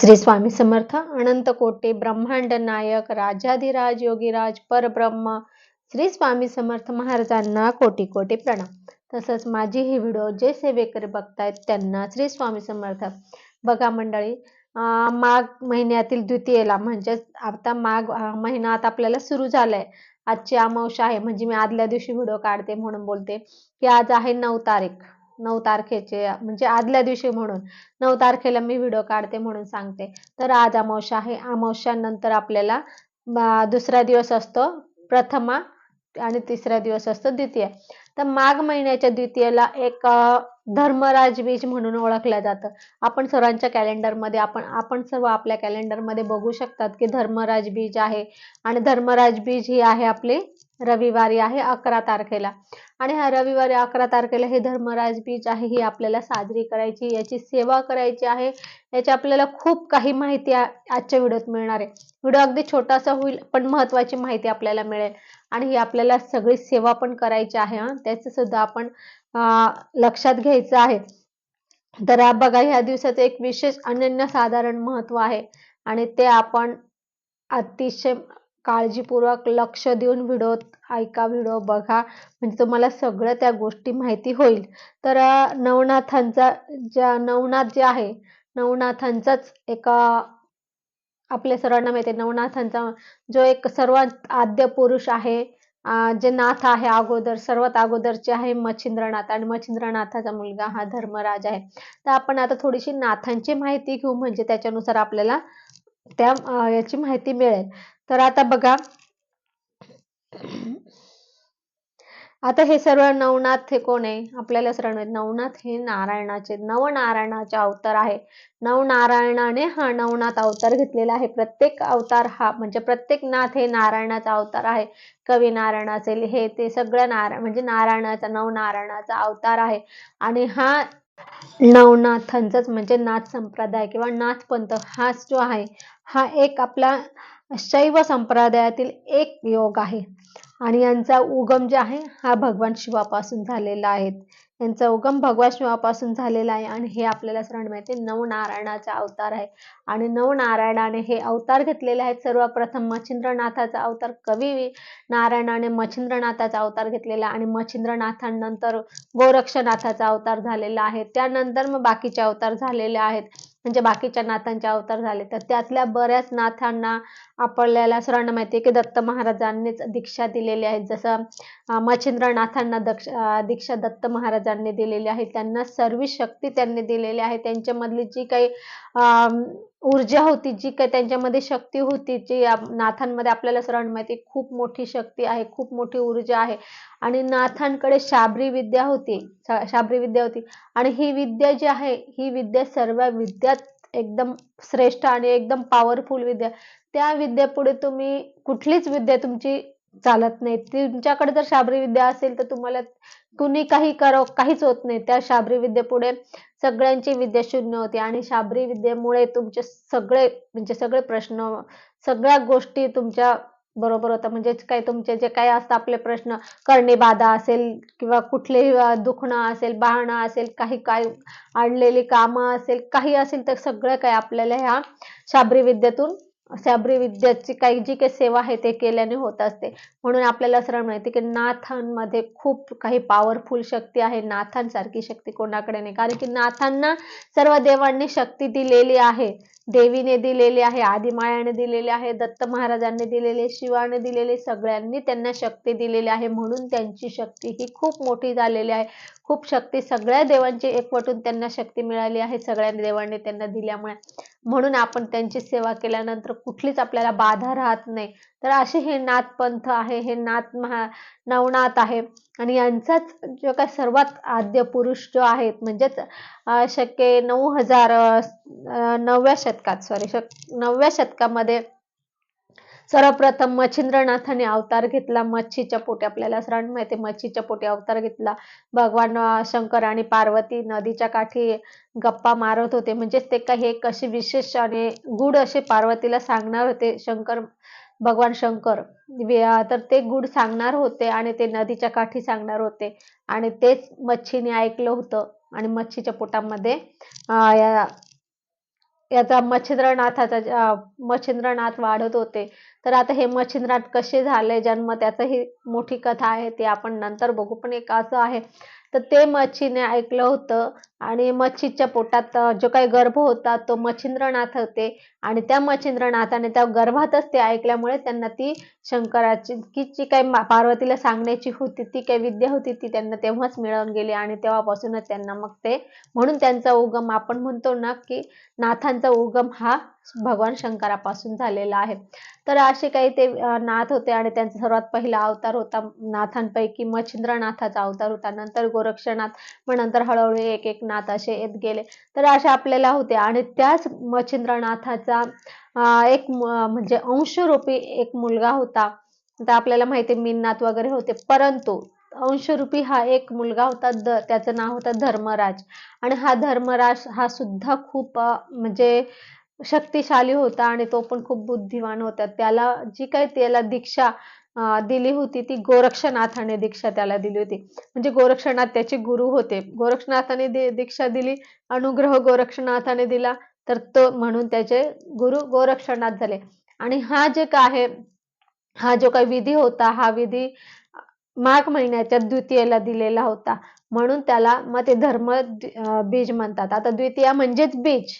श्री स्वामी समर्थ अनंत कोटे ब्रह्मांड नायक राजाधिराज योगीराज परब्रह्म श्री स्वामी समर्थ महाराजांना कोटी कोटी प्रणाम. तसंच माझी ही व्हिडिओ जे सेवेकरी बघतायत त्यांना श्री स्वामी समर्थ. बघा मंडळी माघ महिन्यातील द्वितीयेला म्हणजेच आता माघ महिना आता आपल्याला सुरू झालाय. आजची अमावश्या आहे म्हणजे मी आदल्या दिवशी व्हिडिओ काढते म्हणून बोलते की आज आहे नऊ तारीख. नऊ तारखेचे म्हणजे आदल्या दिवशी म्हणून. नऊ तारखेला मी व्हिडिओ काढते म्हणून सांगते. तर आज अमावस्या आहे. अमावस्यानंतर आपल्याला दुसरा दिवस असतो प्रथमा आणि तिसरा दिवस असतो द्वितीय. तर माघ महिन्याच्या द्वितीयेला एक धर्मराज बीज म्हणून ओळखलं जातं. आपण सर्वांच्या कॅलेंडरमध्ये आपण आपण सर्व आपल्या कॅलेंडरमध्ये बघू शकतात की धर्मराज बीज आहे. आणि धर्मराज बीज ही आहे आपली रविवारी आहे अकरा तारखेला. आणि ह्या रविवारी अकरा तारखेला हे धर्मराज बीच आहे ही आपल्याला साजरी करायची याची सेवा करायची आहे याची आपल्याला खूप काही माहिती आजच्या व्हिडिओत मिळणार आहे. व्हिडिओ अगदी छोटासा होईल पण महत्वाची माहिती आपल्याला मिळेल. आणि ही आपल्याला सगळी सेवा पण करायची आहे हा. त्याचं सुद्धा आपण लक्षात घ्यायचं आहे. तर बघा ह्या दिवसाचं एक विशेष अनन्यसाधारण महत्त्व आहे. आणि ते आपण अतिशय काळजीपूर्वक लक्ष देऊन व्हिडिओ ऐका व्हिडिओ बघा. म्हणजे तुम्हाला सगळं त्या गोष्टी माहिती होईल. तर नवनाथांचा ज्या नवनाथ जे आहे नवनाथांचाच एक आपल्या सर्वांना माहिती आहे नवनाथांचा जो एक सर्वात आद्य पुरुष आहे जे नाथ आहे अगोदर सर्वात अगोदरचे आहे मच्छिंद्रनाथ आणि मच्छिंद्रनाथाचा मुलगा हा धर्मराज आहे. तर आपण आता थोडीशी नाथांची माहिती घेऊ म्हणजे त्याच्यानुसार आपल्याला त्या याची माहिती मिळेल. तर आता बघा. आता हे सर्व नवनाथ हे कोण आहे? आपल्याला सर्व नवनाथ हे नारायणाचे नवनारायणाचे अवतार आहे. नवनारायणाने हा नवनाथ अवतार घेतलेला आहे. प्रत्येक अवतार हा म्हणजे प्रत्येक नाथ हे नारायणाचा अवतार आहे. कवी नारायण असेल हे ते सगळं नारायण म्हणजे नारायणाचा नवनारायणाचा अवतार आहे. आणि हा नवनाथांचाच म्हणजे नाथ संप्रदाय किंवा नाथ हाच हा जो आहे हा एक आपला शैव संप्रदायातील एक योग आहे. आणि यांचा उगम जे आहे हा भगवान शिवापासून झालेला आहे. यांचा उगम भगवान शिवापासून झालेला आहे आणि हे आपल्याला सर्वांना माहिती नवनारायणाचा अवतार आहे. आणि नवनारायणाने हे अवतार घेतलेले आहेत. सर्वप्रथम मच्छिंद्रनाथाचा अवतार कवी नारायणाने मच्छिंद्रनाथाचा अवतार घेतलेला आणि मच्छिंद्रनाथांनंतर गोरक्षनाथाचा अवतार झालेला आहे. त्यानंतर मग बाकीचे अवतार झालेले आहेत. म्हणजे बाकीच्या नाथांचे अवतार झाले. तर त्यातल्या बऱ्याच नाथांना आपल्याला सर्वांना माहिती आहे की दत्त महाराजांनीच दीक्षा दिलेली आहे. जसं मच्छिंद्रनाथांना दक्ष दीक्षा दत्त महाराजांनी दिलेली आहे. त्यांना सर्व शक्ती त्यांनी दिलेली आहे. त्यांच्यामधली जी काही अं, ऊर्जा होती जी काही त्यांच्यामध्ये शक्ती होती जी आप- नाथांमध्ये आपल्याला सर्वांना माहिती खूप मोठी शक्ती आहे खूप मोठी ऊर्जा आहे. आणि नाथांकडे शाबरी विद्या होती शाबरी विद्या होती. आणि ही विद्या जी आहे ही विद्या सर्व विद्यात एकदम श्रेष्ठ आणि एकदम पॉवरफुल विद्या. त्या विद्येपुढे तुम्ही कुठलीच विद्या तुमची चालत नाही तुमच्याकडे जर शाबरी विद्या असेल तर तुम्हाला कुणी काही करो काहीच होत नाही. त्या शाबरी विद्येपुढे सगळ्यांची विद्या शून्य होते. आणि शाबरी विद्येमुळे तुमचे सगळे म्हणजे सगळे प्रश्न सगळ्या गोष्टी तुमच्या बरोबर होतात म्हणजे काय तुमचे जे काही असतात आपले प्रश्न करणे बाधा असेल किंवा कुठलेही दुखणं असेल बहाणं असेल काही काय अडलेली कामं असेल काही असेल तर सगळं काय आपल्याला ह्या शाबरी विद्येतून शाबरी विद्याची काही जी काही सेवा आहे ते केल्याने होत असते. म्हणून आपल्याला सरळ माहिती की नाथांमध्ये खूप काही पॉवरफुल शक्ती आहे. नाथांसारखी शक्ती कोणाकडे नाही. कारण की नाथांना सर्व देवांनी शक्ती दिलेली आहे. देवीने दिलेली आहे आदिमायाने दिलेली आहे दत्त महाराजांनी दिलेली शिवाने दिलेली सगळ्यांनी त्यांना शक्ती दिलेली आहे. म्हणून त्यांची शक्ती ही खूप मोठी झालेली आहे. खूप शक्ती सगळ्या देवांची एकवटून त्यांना शक्ती मिळाली आहे सगळ्या देवांनी त्यांना दिल्यामुळे. म्हणून आपण त्यांची सेवा केल्यानंतर कुठलीच आपल्याला बाधा राहत नाही. तर असे हे नाथ पंथ आहे हे नाथ महा नवनाथ आहे. आणि यांचाच जो काय सर्वात आद्य पुरुष जो आहे म्हणजेच शके नऊ हजार नवव्या शतकात सॉरी शक नवव्या शतकामध्ये सर्वप्रथम मच्छिंद्रनाथाने अवतार घेतला. मच्छीच्या पोटी आपल्याला सर्वांना माहिती मच्छीच्या पोटी अवतार घेतला. भगवान शंकर आणि पार्वती नदीच्या काठी गप्पा मारत होते. म्हणजेच ते काही एक असे विशेष आणि गुढ असे पार्वतीला सांगणार होते. शंकर भगवान शंकर तर ते गुढ सांगणार होते आणि ते नदीच्या काठी सांगणार होते. आणि तेच मच्छीने ऐकलं होतं. आणि मच्छीच्या पोटामध्ये या याचा मच्छिंद्रनाथाचा मच्छिंद्रनाथ वाढत होते. तर आता हे मच्छिंद्रनाथ कसे झाले? जन्म त्याचंही मोठी कथा आहे ती आपण नंतर बघू. पण एक असं आहे तर ते मच्छीने ऐकलं होतं. आणि मच्छीच्या पोटात जो काही गर्भ होता तो मच्छिंद्रनाथ होते. आणि त्या मच्छिंद्रनाथाने त्या गर्भातच ते ऐकल्यामुळे त्यांना ती शंकराची की जी काही पार्वतीला सांगण्याची होती ती काही विद्या होती ती त्यांना तेव्हाच मिळून गेली. आणि तेव्हापासूनच त्यांना मग ते म्हणून त्यांचा उगम आपण म्हणतो ना की नाथांचा उगम हा भगवान शंकरापासून झालेला आहे. तर असे काही ते नाथ होते आणि त्यांचा सर्वात पहिला अवतार होता नाथांपैकी मच्छिंद्रनाथाचा अवतार होता. नंतर गोरक्षनाथ मग नंतर हळूहळू एक एक नाथ असे येत गेले. तर असे आपल्याला होते. आणि त्याच मच्छिंद्रनाथाचा एक म्हणजे अंशरूपी एक मुलगा होता. तर आपल्याला माहिती आहे मीननाथ वगैरे होते. परंतु अंशरूपी हा एक मुलगा होता द त्याचं नाव होतं धर्मराज. आणि हा धर्मराज हा सुद्धा खूप म्हणजे शक्तिशाली होता आणि तो पण खूप बुद्धिमान होता. त्याला जी काही त्याला दीक्षा दिली होती ती गोरक्षनाथाने दीक्षा त्याला दिली होती. म्हणजे गोरक्षनाथ त्याचे गुरु होते. गोरक्षनाथाने दीक्षा दिली अनुग्रह गोरक्षनाथाने दिला तर तो म्हणून त्याचे गुरु गोरक्षनाथ झाले. आणि हा जे काय आहे हा जो काही विधी होता हा विधी माघ महिन्याच्या द्वितीयेला दिलेला होता. म्हणून त्याला मग ते धर्म बीज म्हणतात. आता द्वितीया म्हणजेच बीज.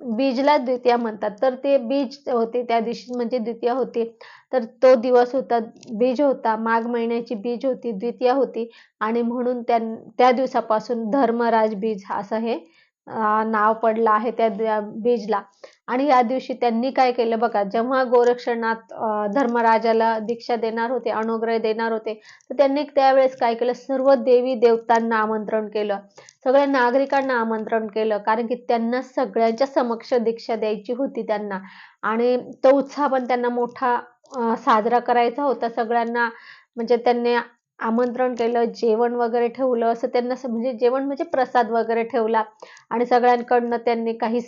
बीजला द्वितीया म्हणतात. तर ते बीज होते त्या दिवशी म्हणजे द्वितीया होते. तर तो दिवस होता बीज होता माघ महिन्याची बीज होती द्वितीया होती. आणि म्हणून त्या त्या दिवसापासून धर्मराज बीज असं हे नाव पडलं आहे त्या बीजला. आणि या दिवशी त्यांनी काय केलं बघा जेव्हा गोरक्षनाथ धर्मराजाला दीक्षा देणार होते अनुग्रह देणार होते तर त्यांनी त्यावेळेस काय केलं? सर्व देवी देवतांना आमंत्रण केलं. सगळ्या नागरिकांना आमंत्रण केलं कारण की त्यांना सगळ्यांच्या समक्ष दीक्षा द्यायची होती त्यांना. आणि तो उत्साह पण त्यांना मोठा साजरा करायचा होता सगळ्यांना. म्हणजे त्यांनी आमंत्रण केलं जेवण वगैरे ठेवलं असं त्यांना असं म्हणजे जेवण म्हणजे प्रसाद वगैरे ठेवला आणि सगळ्यांकडनं त्यांनी काही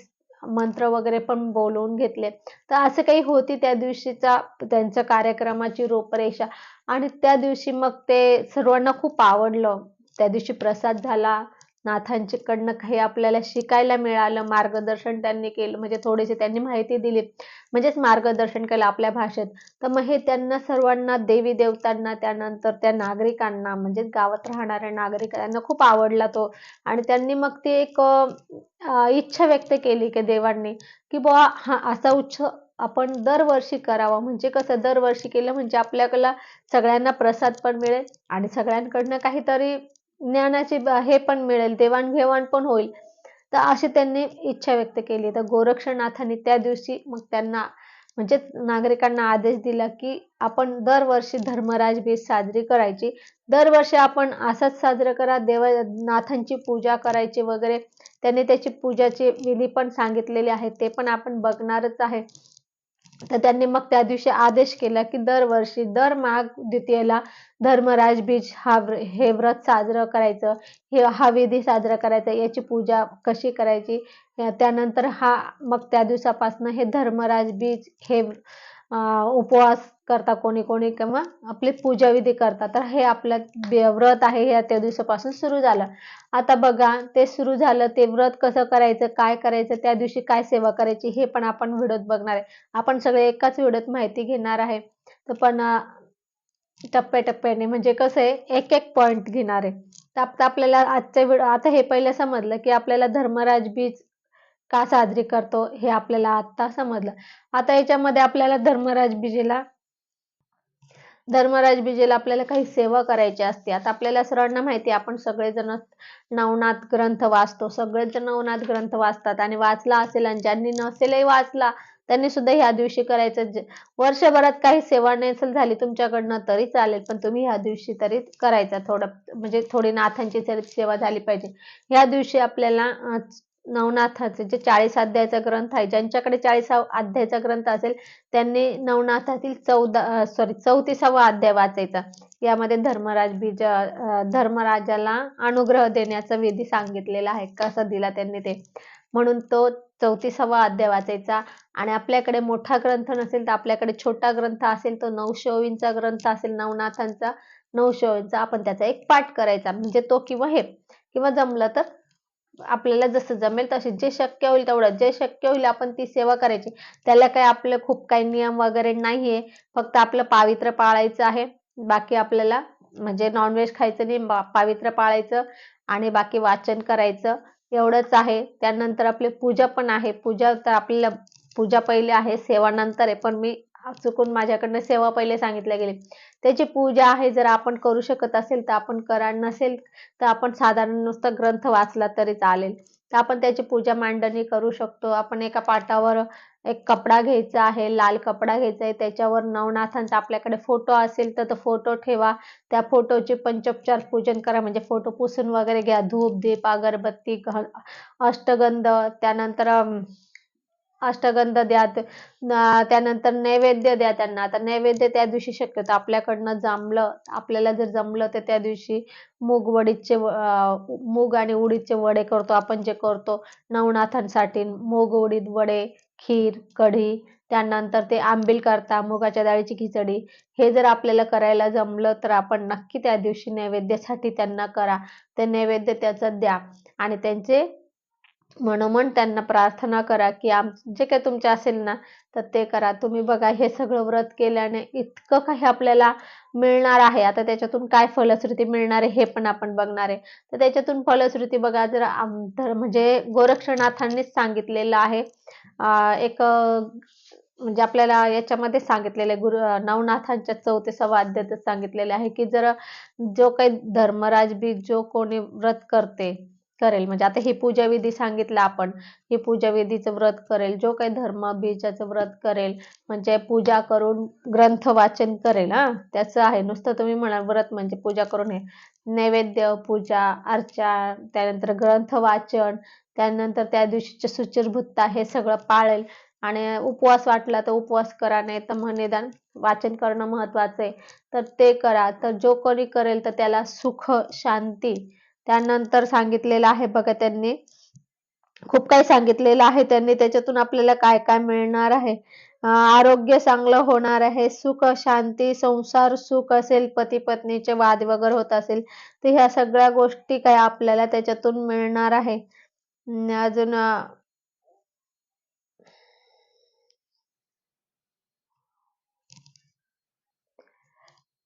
मंत्र वगैरे पण बोलवून घेतले. तर असं काही होती त्या दिवशीचा त्यांच्या कार्यक्रमाची रूपरेषा. आणि त्या दिवशी मग ते सर्वांना खूप आवडलं. त्या दिवशी प्रसाद झाला. नाथांच्याकडनं काही आपल्याला शिकायला मिळालं मार्गदर्शन त्यांनी केलं म्हणजे थोडीशी त्यांनी माहिती दिली म्हणजेच मार्गदर्शन केलं आपल्या भाषेत. तर मग हे त्यांना सर्वांना देवी देवतांना त्यानंतर त्या नागरिकांना म्हणजे गावात राहणाऱ्या नागरिकांना खूप आवडला तो. आणि त्यांनी मग ती एक इच्छा व्यक्त केली की देवांनी की बुवा हा असा उच्च आपण दरवर्षी करावा. म्हणजे कसं दरवर्षी केलं म्हणजे आपल्याला सगळ्यांना प्रसाद पण मिळेल आणि सगळ्यांकडनं काहीतरी ज्ञानाची हे पण मिळेल देवाणघेवाण पण होईल. तर अशी त्यांनी इच्छा व्यक्त केली. तर गोरक्षनाथांनी त्या दिवशी मग त्यांना म्हणजे नागरिकांना आदेश दिला की आपण दरवर्षी धर्मराज बीज साजरी करायची. दरवर्षी आपण असंच साजरं करा देवनाथांची पूजा करायची वगैरे. त्यांनी त्याची पूजाची विधी पण सांगितलेली आहे ते पण आपण बघणारच आहे. तर त्यांनी मग त्या दिवशी आदेश केला की दरवर्षी दर माघ द्वितीयेला धर्मराज बीज हा हे व्रत साजरं करायचं. हे हा विधी साजरा करायचा. याची पूजा कशी करायची? त्यानंतर हा मग त्या दिवसापासून हे धर्मराज बीज हे उपवास करता कोणी कोणी किंवा आपली पूजा विधी करतात तर हे आपलं व्रत आहे हे त्या दिवसापासून सुरू झालं. आता बघा ते सुरू झालं ते व्रत कसं करायचं काय करायचं त्या दिवशी काय सेवा करायची हे पण आपण व्हिडिओत बघणार आहे. आपण सगळे एकाच व्हिडिओत माहिती घेणार आहे. तर पण टप्प्याटप्प्याने म्हणजे कसं आहे एक एक पॉइंट घेणार आहे. तर आता आपल्याला आजच्या व्हिडिओ आता हे पहिलं समजलं की आपल्याला धर्मराज बीज का साजरी करतो हे आपल्याला आता समजलं. आता याच्यामध्ये आपल्याला धर्मराज बीजेला धर्मराज बीजेला आपल्याला काही सेवा करायची असते. आता आपल्याला सर्वांना माहिती आपण सगळेजण नवनाथ ग्रंथ वाचतो. सगळेजण नवनाथ ग्रंथ वाचतात आणि वाचला असेल आणि ज्यांनी नसेलही वाचला त्यांनी सुद्धा ह्या दिवशी करायचं. वर्षभरात काही सेवा नसेल झाली तुमच्याकडनं तरी चालेल पण तुम्ही ह्या दिवशी तरी करायचा थोडं म्हणजे थोडी नाथांची तरी सेवा झाली पाहिजे. ह्या दिवशी आपल्याला नवनाथाचे जे चाळीस अध्यायाचा ग्रंथ आहे ज्यांच्याकडे चाळीसा अध्यायाचा ग्रंथ असेल त्यांनी नवनाथातील चौदा सॉरी चौतीसावा अध्याय वाचायचा. यामध्ये धर्मराज बीज धर्मराजाला अनुग्रह देण्याचा विधी सांगितलेला आहे कसा दिला त्यांनी ते. म्हणून तो चौतीसावा अध्याय वाचायचा. आणि आपल्याकडे मोठा ग्रंथ नसेल तर आपल्याकडे छोटा ग्रंथ असेल तो नवशोवींचा ग्रंथ असेल नवनाथांचा नवशोवींचा आपण त्याचा एक पाठ करायचा. म्हणजे तो किंवा हे. किंवा जमलं तर आपल्याला जसं जमेल तसे जे शक्य होईल तेवढं. जे शक्य होईल आपण ती सेवा करायची. त्याला काही आपलं खूप काही नियम वगैरे नाहीये. फक्त आपलं पावित्र्य पाळायचं आहे. बाकी आपल्याला म्हणजे नॉनव्हेज खायचं नाही पावित्र्य पाळायचं आणि बाकी वाचन करायचं एवढंच आहे. त्यानंतर आपली पूजा पण आहे. पूजा तर आपल्याला पूजा पहिले आहे सेवानंतर आहे. पण मी चुकून माझ्याकडनं सेवा पहिले सांगितल्या गेली. त्याची पूजा आहे जर आपण करू शकत असेल तर आपण करा नसेल तर आपण साधारण नुसतं ग्रंथ वाचला तरी चालेल. तर आपण त्याची पूजा मांडणी करू शकतो. आपण एका पाटावर एक कपडा घ्यायचा आहे लाल कपडा घ्यायचा आहे त्याच्यावर नवनाथांचा आपल्याकडे फोटो असेल तर तो फोटो ठेवा. त्या फोटोचे पंचोपचार पूजन करा म्हणजे फोटो पुसून वगैरे घ्या. धूप दीप अगरबत्ती अष्टगंध त्यानंतर अष्टगंध द्या त्यानंतर नैवेद्य द्या त्यांना. आता नैवेद्य त्या दिवशी शक्यतो आपल्याकडनं जमलं आपल्याला जर जमलं तर त्या दिवशी मूग वडीचे मूग आणि उडीदचे वडे करतो आपण जे करतो. नवनाथांसाठी मूग उडीद वडे खीर कढी त्यानंतर ते आंबील करता मुगाच्या डाळीची खिचडी. हे जर आपल्याला करायला जमलं तर आपण नक्की त्या दिवशी नैवेद्यासाठी त्यांना करा. ते नैवेद्य त्याचं द्या आणि त्यांचे मनोमन त्यांना प्रार्थना करा की आम जे काही तुमचे असेल ना तर ते करा. तुम्ही बघा हे सगळं व्रत केल्याने इतकं काही आपल्याला मिळणार आहे. आता त्याच्यातून काय फलश्रुती मिळणार आहे हे पण आपण बघणार आहे. तर त्याच्यातून फलश्रुती बघा जर तर म्हणजे गोरक्षनाथांनीच सांगितलेलं आहे. एक म्हणजे आपल्याला याच्यामध्ये सांगितलेलं आहे. गुरु नवनाथांच्या चौथीसावा वाद्यातच सांगितलेले आहे की जर जो काही धर्मराज बी जो कोणी व्रत करते करेल. म्हणजे आता ही पूजा विधी सांगितलं आपण. ही पूजा विधीचं व्रत करेल. जो काही धर्म बीजाचं व्रत करेल म्हणजे पूजा करून ग्रंथ वाचन करेल हा. त्याचं आहे. नुसतं तुम्ही म्हणा व्रत म्हणजे पूजा करून हे. नैवेद्य पूजा अर्चा त्यानंतर ग्रंथ वाचन त्यानंतर त्या दिवशीचे सुचिरभुत्ता हे सगळं पाळेल. आणि उपवास वाटला तर उपवास करा नाही तर मग निदान वाचन करणं महत्वाचं आहे. तर ते करा. तर जो कोणी करेल तर त्याला सुख शांती त्यानंतर सांगितलेलं आहे बघा त्यांनी. खूप काही सांगितलेलं आहे त्यांनी. त्याच्यातून आपल्याला काय काय मिळणार आहे? आरोग्य चांगलं होणार आहे. सुख शांती संसार सुख असेल पती पत्नीचे वाद वगैरे होत असेल तर ह्या सगळ्या गोष्टी काय आपल्याला त्याच्यातून मिळणार आहे. अजून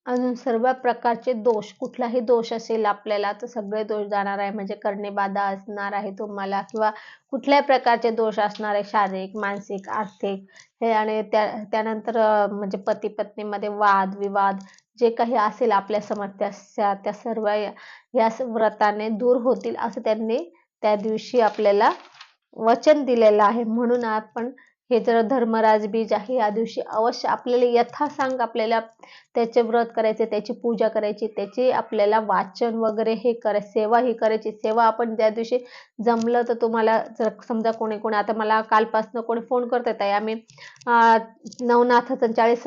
अजून सर्व प्रकारचे दोष कुठलाही दोष असेल आपल्याला तर सगळे दोष जाणार आहे. म्हणजे करणे बाधा असणार आहे तुम्हाला किंवा कुठल्याही प्रकारचे दोष असणार आहे. शारीरिक मानसिक आर्थिक. हे आणि त्या त्यानंतर म्हणजे पती पत्नीमध्ये वाद विवाद जे काही असेल आपल्या समस्या त्या सर्व या व्रताने दूर होतील असं त्यांनी त्या दिवशी आपल्याला वचन दिलेलं आहे. म्हणून आपण हे जर धर्मराज बीज आहे या दिवशी अवश्य आपल्याला यथासांग आपल्याला त्याचे व्रत करायचे त्याची पूजा करायची त्याचे आपल्याला वाचन वगैरे हे कराय सेवा ही करायची. सेवा आपण ज्या दिवशी जमलं तर तुम्हाला जर समजा कोणी कोणी आता मला कालपासून कोणी फोन करतात आहे आम्ही नवनाथाचं चाळीस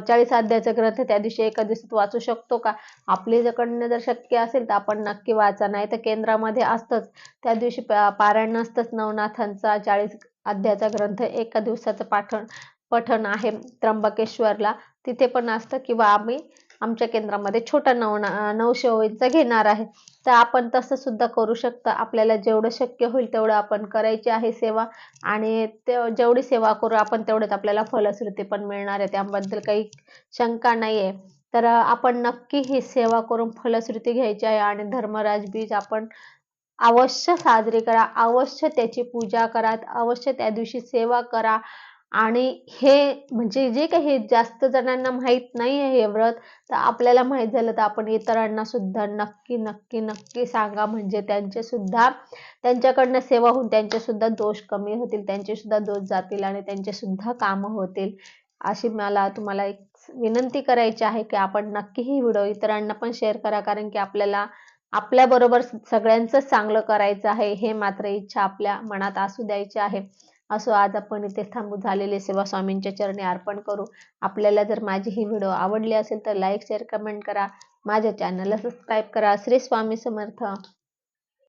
चाळीस अध्यायाचा ग्रंथ त्या दिवशी एका दिवसात वाचू शकतो का? आपल्याकडनं जर शक्य असेल तर आपण नक्की वाचा नाही तर केंद्रामध्ये असतंच. त्या दिवशी पारायण असतंच नवनाथांचा चाळीस अध्यायाचा ग्रंथ एका दिवसाचं पाठण पठण आहे त्र्यंबकेश्वरला. तिथे पण असतं किंवा आम्ही आमच्या केंद्रामध्ये छोटा नव नवशेवळींचा घेणार आहे. तर आपण तसं सुद्धा करू शकता. आपल्याला जेवढं शक्य होईल तेवढं आपण करायची आहे सेवा. आणि ते जेवढी सेवा करू आपण तेवढेच आपल्याला फलश्रुती पण मिळणार आहे. त्याबद्दल काही शंका नाही आहे तर आपण नक्की ही सेवा करून फलश्रुती घ्यायची आहे. आणि धर्मराज बीज आपण अवश्य साजरी करा अवश्य त्याची पूजा करा अवश्य त्या दिवशी सेवा करा. आणि हे म्हणजे जे काही जास्त जणांना माहीत नाही आहे हे व्रत तर आपल्याला माहीत झालं तर आपण इतरांना सुद्धा नक्की नक्की नक्की सांगा. म्हणजे त्यांचे सुद्धा त्यांच्याकडनं सेवा होऊन त्यांचे सुद्धा दोष कमी होतील त्यांचे सुद्धा दोष जातील आणि त्यांचे सुद्धा कामं होतील. अशी मला तुम्हाला एक विनंती करायची आहे की आपण नक्की ही व्हिडिओ इतरांना पण शेअर करा. कारण की आपल्याला आपल्याबरोबर सगळ्यांचं चांगलं करायचं आहे हे मात्र इच्छा आपल्या मनात असू द्यायची आहे. असो आज आपण इथे थांबू झालेले सेवा स्वामींच्या चरणी अर्पण करू. आपल्याला जर माझी ही व्हिडिओ आवडली असेल तर लाईक शेअर कमेंट करा. माझ्या चॅनलला सबस्क्राईब करा. श्री स्वामी समर्थ.